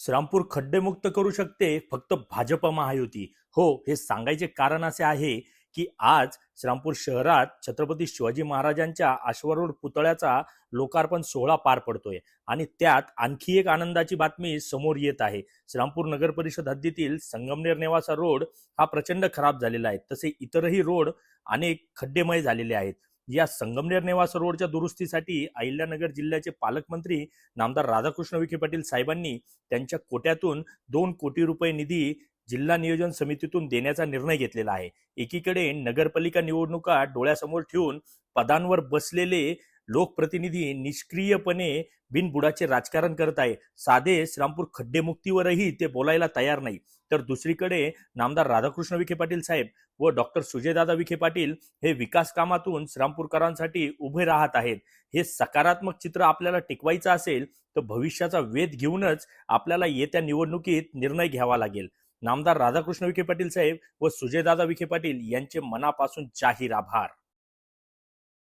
श्रामपूर खड्डेमुक्त करू शकते फक्त भाजप महायुती. हो हे सांगायचे कारण असे आहे की आज श्रामपूर शहरात छत्रपती शिवाजी महाराजांच्या अश्वरूढ पुतळ्याचा लोकार्पण सोहळा पार पडतोय आणि त्यात आणखी एक आनंदाची बातमी समोर येत आहे. श्रामपूर नगर परिषद हद्दीतील संगमनेर नेवासा रोड हा प्रचंड खराब झालेला आहे. तसे इतरही रोड अनेक खड्डेमय झालेले आहेत. या संगमनेर नेवासा रोडच्या दुरुस्तीसाठी अहिल्यानगर जिल्ह्याचे पालकमंत्री नामदार राधाकृष्ण विखे पाटील साहेबांनी त्यांच्या कोट्यातून दोन कोटी रुपये निधी जिल्हा नियोजन समितीतून देण्याचा निर्णय घेतलेला आहे. एकीकडे नगरपालिका निवडणुका डोळ्यासमोर ठेवून पदांवर बसलेले लोकप्रतिनिधी निष्क्रियपणे बिनबुडाचे राजकारण करत आहे. साधे श्रामपूर खड्डेमुक्तीवरही ते बोलायला तयार नाही. तर दुसरीकडे नामदार राधाकृष्ण विखे पाटील साहेब व डॉक्टर सुजयदादा विखे पाटील हे विकास कामातून श्रामपूरकरांसाठी उभे राहत आहेत. हे सकारात्मक चित्र आपल्याला टिकवायचं असेल तर भविष्याचा वेध घेऊनच आपल्याला येत्या निवडणुकीत निर्णय घ्यावा लागेल. नामदार राधाकृष्ण विखे पाटील साहेब व सुजयदादा विखे पाटील यांचे मनापासून जाहीर आभार.